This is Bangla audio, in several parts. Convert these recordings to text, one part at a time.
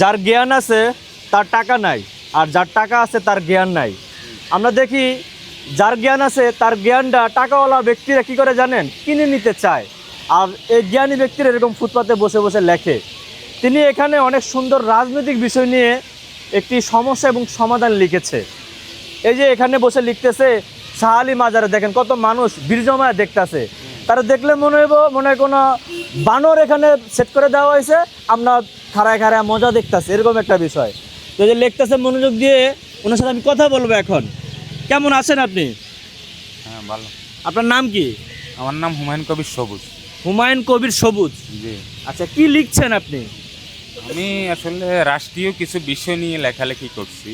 যার জ্ঞান আছে, তার টাকা নাই। আর যার টাকা আছে, তার জ্ঞান নাই। আমরা দেখি, যার জ্ঞান আছে, তার জ্ঞানটা টাকাওয়ালা ব্যক্তিরা কি করে জানেন? কিনে নিতে চায়। আর এই জ্ঞানী ব্যক্তিরা এরকম ফুটপাতে বসে বসে লেখে। তিনি এখানে অনেক সুন্দর রাজনৈতিক বিষয় নিয়ে একটি সমস্যা এবং সমাধান লিখেছে। এই যে এখানে বসে লিখতেছে শাহালি মাজারে দেখেন কত মানুষ বীর জমায় দেখতেছে। তারা দেখলে মনে হইব মনে হয় কোনো বানর এখানে সেট করে দেওয়া হয়েছে। আমরা খাড়ায় খাড়ায় মজা দেখতেছি এরকম একটা বিষয়। তো যে লিখতেছে মনোযোগ দিয়ে ওনার সাথে আমি কথা বলব এখন। কেমন আছেন আপনি? হ্যাঁ ভালো। আপনার নাম কি? আমার নাম হুমায়ুন কবির সবুজ। হুমায়ুন কবির সবুজ। জি। আচ্ছা কি লিখছেন আপনি? আমি আসলে রাষ্ট্রীয় কিছু বিষয় নিয়ে লেখালেখি করছি।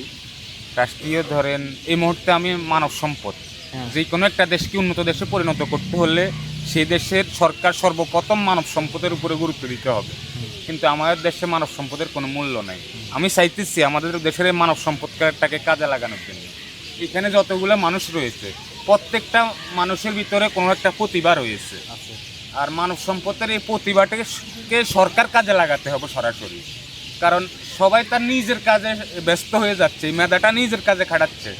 রাষ্ট্রীয় ধরেন এই মুহূর্তে আমি মানব সম্পদ। হ্যাঁ। যে কোনো একটা দেশকে উন্নত দেশে পরিণত করতে হলে সেই দেশের সরকার সর্বপ্রথম মানব সম্পদের উপরে গুরুত্ব দিতে হবে। কিন্তু আমাদের দেশে মানব সম্পদের কোনো মূল্য নাই। আমি চাইতেছি আমাদের দেশের এই মানব সম্পদটাকে কাজে লাগানোর জন্য। এখানে যতগুলো মানুষ রয়েছে, প্রত্যেকটা মানুষের ভিতরে কোনো একটা প্রতিভা রয়েছে। আর মানব সম্পদের এই প্রতিভাটাকে সরকার কাজে লাগাতে হবে সরাসরি। কারণ সবাই তার নিজের কাজে ব্যস্ত হয়ে যাচ্ছে মেধাটা নিজের কাজে খাটাচ্ছে।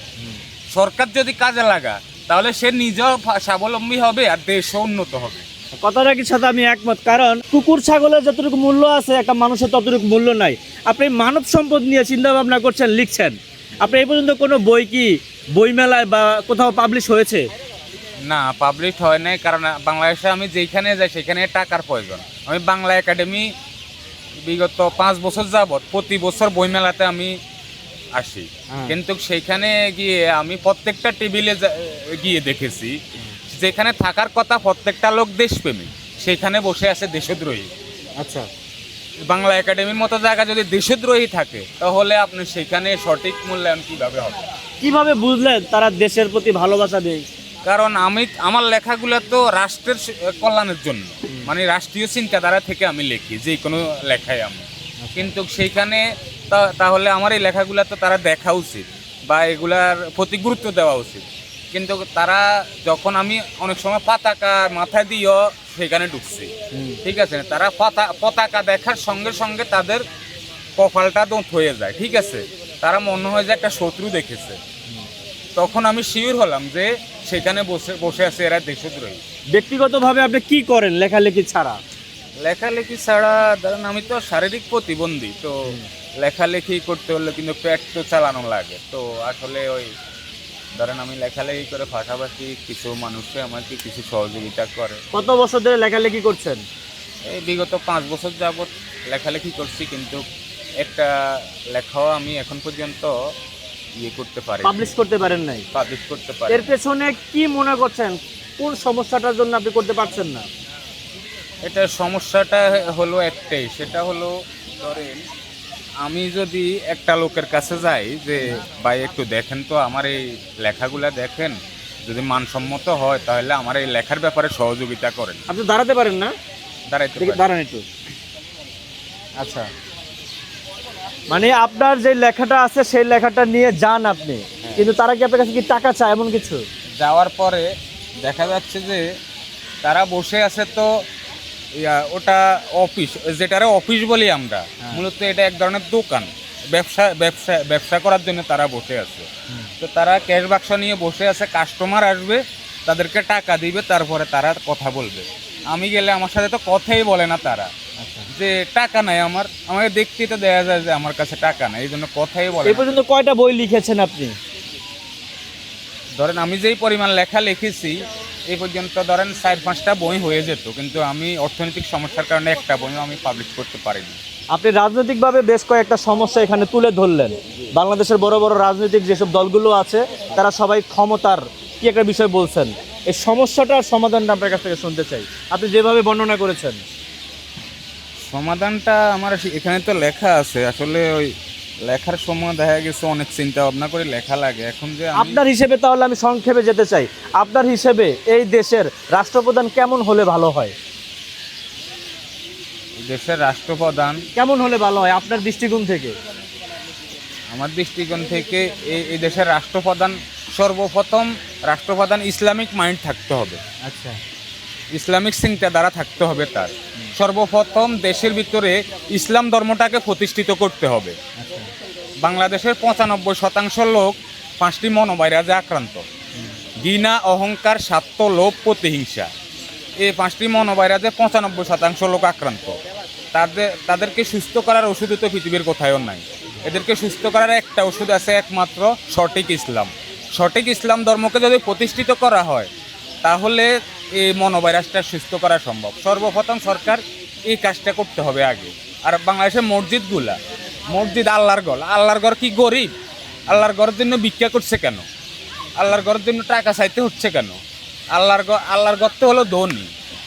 সরকার যদি কাজে লাগা তাহলে সে নিজেও স্বাবলম্বী হবে আর দেশও উন্নত হবে। কথাটা কি সাথে আমি একমত কারণ কুকুর ছাগলের যতটুকু মূল্য আছে একটা মানুষের ততটুকু মূল্য নাই। আপনি মানব সম্পদ নিয়ে চিন্তা ভাবনা করছেন লিখছেন। আপনি এই পর্যন্ত কোনো বই কি বই মেলায় বা কোথাও পাবলিশ হয়েছে? না পাবলিশ হয় নাই কারণ বাংলাদেশে আমি যেখানে যাই সেখানে টাকার প্রয়োজন। আমি বাংলা একাডেমি বিগত পাঁচ বছর যাবৎ প্রতি বছর বইমেলাতে আমি আসি। হ্যাঁ। কিন্তু সেখানে গিয়ে আমি প্রত্যেকটা টেবিলে গিয়ে দেখেছি যেখানে থাকার কথা প্রত্যেকটা লোক দেশপ্রেমী। সেখানে বসে আছে দেশদ্রোহী। আচ্ছা। বাংলা একাডেমির মতো জায়গা যদি দেশদ্রোহী থাকে তাহলে আপনি সেখানে সঠিক মূল্যায়ন কীভাবে হবে? কীভাবে বুঝলেন তারা দেশের প্রতি ভালোবাসা দেয়? কারণ আমি আমার লেখাগুলো তো রাষ্ট্রের কল্যাণের জন্য। মানে রাষ্ট্রীয় চিন্তাধারা থেকে আমি লিখি যে কোনো লেখাই আমি। কিন্তু সেইখানে তা- তাহলে আমার এই লেখাগুলো তো তারা দেখা উচিত বা এগুলার প্রতি গুরুত্ব দেওয়া উচিত। কিন্তু তারা যখন আমি অনেক সময় পতাকা মাথা দিয়েও সেখানে ঢুকছি। ঠিক আছে? তারা পতা পতাকা দেখার সঙ্গে সঙ্গে তাদের কপালটা দোঁত হয়ে যায়। ঠিক আছে? তারা মনে হয় যে একটা শত্রু দেখেছে। তখন আমি শিওর হলাম যে সেখানে বসে বসে আছে এরা দেশদ্রোহী। ব্যক্তিগতভাবে আপনি কি করেন লেখালেখি ছাড়া? লেখালেখি ছাড়া ধরেন আমি তো শারীরিক প্রতিবন্ধী তো লেখালেখি করতে হলে কিন্তু পেট তো চালানো লাগে। তো আসলে ওই ধরেন আমি লেখালেখি করে পাশাপাশি কিছু মানুষে আমাকে কিছু সহযোগিতা করে। কত বছর ধরে লেখালেখি করছেন? এই বিগত পাঁচ বছর যাবৎ লেখালেখি করছি কিন্তু একটা লেখাও আমি এখন পর্যন্ত ইয়ে করতে পারি পাবলিশ করতে পারেন নাই? পাবলিশ করতে পারি এর পেছনে কি মনে করছেন? কোন সমস্যাটার জন্য আপনি করতে পারছেন না? এটা সমস্যাটা হলো একটাই সেটা হলো ধরেন আমি যদি একটা লোকের কাছে যাই যে ভাই একটু দেখেন তো আমার এই লেখাগুলা দেখেন। যদি মানসম্মত হয় তাহলে আমার এই লেখার ব্যাপারে সহযোগিতা করেন। আপনি দাঁড়াতে পারেন না? দাঁড়াইতে দাঁড়ান একটু। আচ্ছা। মানে আপনার যে লেখাটা আছে সেই লেখাটা নিয়ে যান আপনি। কিন্তু তারা কি আপনার কাছে কি টাকা চায় এমন কিছু? যাওয়ার পরে দেখা যাচ্ছে যে তারা বসে আছে তো ওটা অফিস যেটারে অফিস বলি আমরা। মূলত এটা এক ধরনের দোকান। ব্যবসা ব্যবসা ব্যবসা করার জন্য তারা বসে আছে। তো তারা ক্যাশ বাক্স নিয়ে বসে আছে কাস্টমার আসবে তাদেরকে টাকা দিবে তারপরে তারা কথা বলবে। আমি গেলে আমার সাথে তো কথাই বলে না তারা। যে টাকা নাই আমার আমাকে দেখতেই তো দেখা যায় যে আমার কাছে টাকা নাই এই জন্য কথাই বলে এই পর্যন্ত কয়টা বই লিখেছেন আপনি? ধরেন আমি যেই পরিমাণ লেখা লিখেছি এই পর্যন্ত ধরেন চার পাঁচটা বই হয়ে যেত কিন্তু আমি অর্থনৈতিক সমস্যার কারণে একটা বইও আমি পাবলিশ করতে পারিনি। আপনি রাজনৈতিকভাবে বেশ কয়েকটা সমস্যা এখানে তুলে ধরলেন। বাংলাদেশের বড় বড় রাজনৈতিক যেসব দলগুলো আছে তারা সবাই ক্ষমতার কি একটা বিষয় বলছেন? এই সমস্যাটার সমাধানটা আপনার কাছ থেকে শুনতে চাই। আপনি যেভাবে বর্ণনা করেছেন। সমাধানটা আমার এখানে তো লেখা আছে আসলে ওই লেখার সময় দেখা গেছে অনেক চিন্তা ভাবনা করে লেখা লাগে। এখন যে আপনার হিসেবে তাহলে আমি সংক্ষেপে যেতে চাই। আপনার হিসেবে এই দেশের রাষ্ট্রপ্রধান কেমন হলে ভালো হয়? দেশের রাষ্ট্রপ্রধান কেমন হলে ভালো হয় আপনার দৃষ্টিকোণ থেকে? আমার দৃষ্টিকোণ থেকে এই এই দেশের রাষ্ট্রপ্রধান সর্বপ্রথম রাষ্ট্রপ্রধান ইসলামিক মাইন্ড থাকতে হবে। আচ্ছা। ইসলামিক চিন্তাধারা থাকতে হবে তার। সর্বপ্রথম দেশের ভিতরে ইসলাম ধর্মটাকে প্রতিষ্ঠিত করতে হবে। বাংলাদেশের পঁচানব্বই শতাংশ লোক পাঁচটি মনোভাইরাজে আক্রান্ত। ঘৃণা, অহংকার, স্বার্থ, লোভ, প্রতিহিংসা। এই পাঁচটি মনোভাইরাজে পঁচানব্বই শতাংশ লোক আক্রান্ত। তাদের, তাদেরকে সুস্থ করার ওষুধ তো পৃথিবীর কোথায়ও নাই। এদেরকে সুস্থ করার একটা ওষুধ আছে একমাত্র সঠিক ইসলাম। সঠিক ইসলাম ধর্মকে যদি প্রতিষ্ঠিত করা হয়, তাহলে এই মনোভাইরাসটা সুস্থ করা সম্ভব। সর্বপ্রথম সরকার এই কাজটা করতে হবে আগে। আর বাংলাদেশের মসজিদগুলা, মসজিদ আল্লাহর ঘর। আল্লাহর ঘর কি গরিব? আল্লাহর গড়ের জন্য ভিক্ষা করছে কেন? আল্লাহর গড়ের জন্য টাকা চাইতে হচ্ছে কেন? আল্লাহর গড় আল্লাহর ঘর তো হলো ধনী।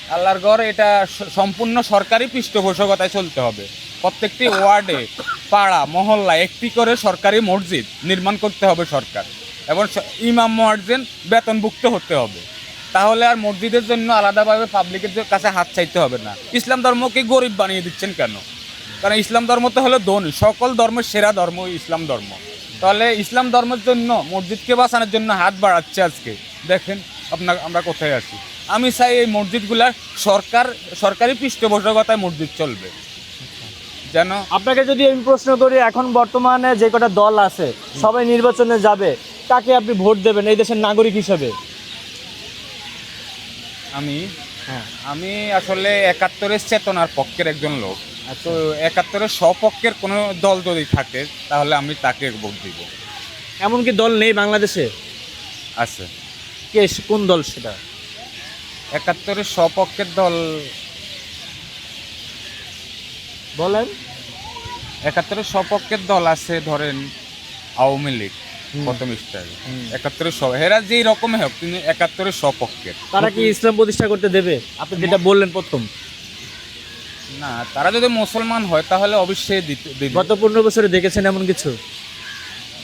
আল্লাহর ঘর এটা সম্পূর্ণ সরকারি পৃষ্ঠপোষকতায় চলতে হবে। প্রত্যেকটি ওয়ার্ডে, পাড়া মহল্লা একটি করে সরকারি মসজিদ নির্মাণ করতে হবে সরকার। এবং ইমাম, মুয়াজ্জিন বেতনভুক্ত হতে হবে। তাহলে আর মসজিদের জন্য আলাদাভাবে পাবলিকের কাছে হাত চাইতে হবে না। ইসলাম ধর্মকে গরিব বানিয়ে দিচ্ছেন কেন? কারণ ইসলাম ধর্ম তো হলো ধনী। সকল ধর্মের সেরা ধর্ম ইসলাম ধর্ম। তাহলে ইসলাম ধর্মের জন্য মসজিদকে বাঁচানোর জন্য হাত বাড়াচ্ছে আজকে। দেখেন আপনার, আমরা কোথায় আছি? আমি চাই এই মসজিদগুলা সরকার, সরকারি পৃষ্ঠপোষকতায় মসজিদ চলবে। যেন আপনাকে যদি আমি প্রশ্ন করি, এখন বর্তমানে যে কটা দল আছে, সবাই নির্বাচনে যাবে, কাকে আপনি ভোট দেবেন এই দেশের নাগরিক হিসেবে? আমি? হ্যাঁ। আমি আসলে একাত্তরের চেতনার পক্ষের একজন লোক। তো একাত্তরের স্বপক্ষের কোনো দল যদি থাকে তাহলে আমি তাকে ভোট দিব। এমনকি দল নেই বাংলাদেশে? আছে। কে কোন দল সেটা? একাত্তরের স্বপক্ষের দল বলেন। একাত্তরের স্বপক্ষের দল আছে ধরেন আওয়ামী লীগ। একাত্তরের সব এরা যেই রকমই হোক তিনি একাত্তরের তারা কি ইসলাম প্রতিষ্ঠা করতে দেবে? আপনি যেটা বললেন প্রথম। না তারা যদি মুসলমান হয় তাহলে অবশ্যই দিতে দিবে। গত পনেরো বছরে দেখেছেন এমন কিছু?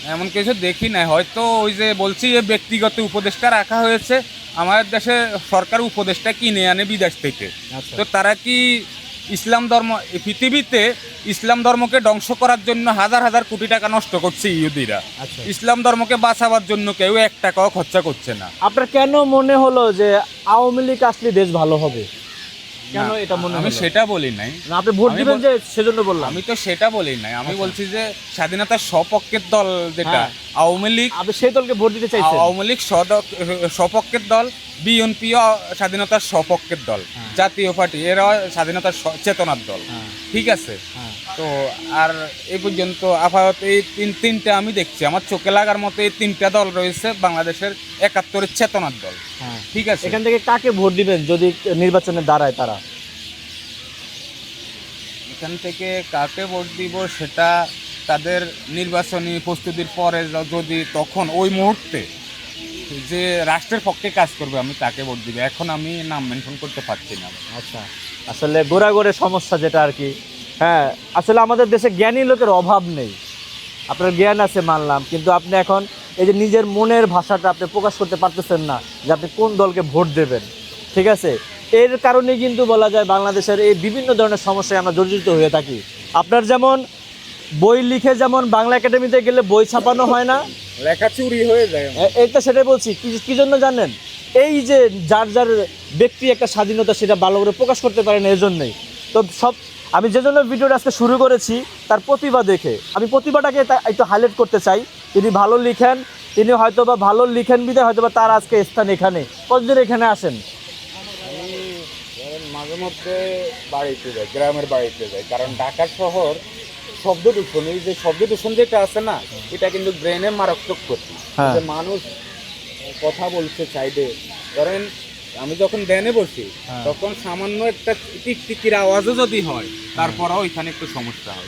এমন কিছু দেখি হয়তো ওই যে বলছি যে ব্যক্তিগত উপদেষ্টা রাখা হয়েছে। আমাদের দেশে সরকার উপদেষ্টা কিনে আনে বিদেশ থেকে। আচ্ছা। তো তারা কি ইসলাম ধর্ম পৃথিবীতে ইসলাম ধর্মকে ধ্বংস করার জন্য হাজার হাজার কোটি টাকা নষ্ট করছে ইহুদিরা। আচ্ছা। ইসলাম ধর্মকে বাঁচাবার জন্য কেউ এক টাকাও খরচা করছে না। আপনার কেন মনে হলো যে আওয়ামী লীগ আসলে দেশ ভালো হবে? কেন এটা মনে আমি সেটা বলি নাই না, আপনি ভোট দিবেন যে সেজন্য বললাম আমি তো সেটা বলি নাই আমি আচ্ছা। বলছি যে স্বাধীনতার স্বপক্ষের দল যেটা হ্যাঁ। আওয়ামী লীগ আপনি সেই দলকে ভোট দিতে চাইছেন আওয়ামী লীগ স্বপক্ষের দল বিএনপিও স্বাধীনতার স্বপক্ষের দল হ্যাঁ। জাতীয় পার্টি এরাও স্বাধীনতার চেতনার দল হ্যাঁ, ঠিক আছে। তো আর এই পর্যন্ত আপাতত এই তিন তিনটা আমি দেখছি আমার চোখে লাগার মতো এই তিনটা দল রয়েছে বাংলাদেশের একাত্তরের চেতনার দল। ঠিক আছে। এখান থেকে কাকে ভোট দিবেন যদি নির্বাচনে দাঁড়ায় তারা? এখান থেকে কাকে ভোট দিব সেটা তাদের নির্বাচনী প্রস্তুতির পরে যদি তখন ওই মুহূর্তে যে রাষ্ট্রের পক্ষে কাজ করবে আমি তাকে ভোট দিব। এখন আমি নাম মেনশন করতে পারছি না। আচ্ছা। আসলে গোড়াগড়ে সমস্যা যেটা আর কি। হ্যাঁ আসলে আমাদের দেশে জ্ঞানী লোকের অভাব নেই। আপনার জ্ঞান আছে মানলাম কিন্তু আপনি এখন এই যে নিজের মনের ভাষাটা আপনি প্রকাশ করতে পারতেছেন না যে আপনি কোন দলকে ভোট দেবেন ঠিক আছে? এর কারণে কিন্তু বলা যায় বাংলাদেশের এই বিভিন্ন ধরনের সমস্যায় আমরা জর্জরিত হয়ে থাকি। আপনার যেমন বই লিখে যেমন বাংলা একাডেমিতে গেলে বই ছাপানো হয় না লেখা চুরি হয়ে যায়। এ- এইটা সেটাই বলছি কি কি জন্য জানেন? এই যে যার যার ব্যক্তি একটা স্বাধীনতা সেটা ভালো করে প্রকাশ করতে পারে না এজন্যই। তো সব আমি যে জন্য ভিডিওটা আজকে শুরু করেছি তার প্রতিভা দেখে। আমি প্রতিভাটাকে একটু হাইলাইট করতে চাই। তিনি ভালো লিখেন তিনি হয়তো বা ভালো লিখেন বিদে হয়তো বা তার আজকে স্থান এখানে। কতদিন এখানে আসেন? মাঝে মধ্যে বাড়িতে যাই গ্রামের বাড়িতে যাই কারণ ঢাকা শহর শব্দ দূষণ এই যে শব্দ দূষণ যেটা আছে না এটা কিন্তু ব্রেনে মারাত্মক ক্ষতি। হ্যাঁ। মানুষ কথা বলছে সাইডে ধরেন আমি যখন ধ্যানে বসি হ্যাঁ। তখন সামান্য একটা টিকটিকির আওয়াজও যদি হয় তারপরেও এখানে একটু সমস্যা হয়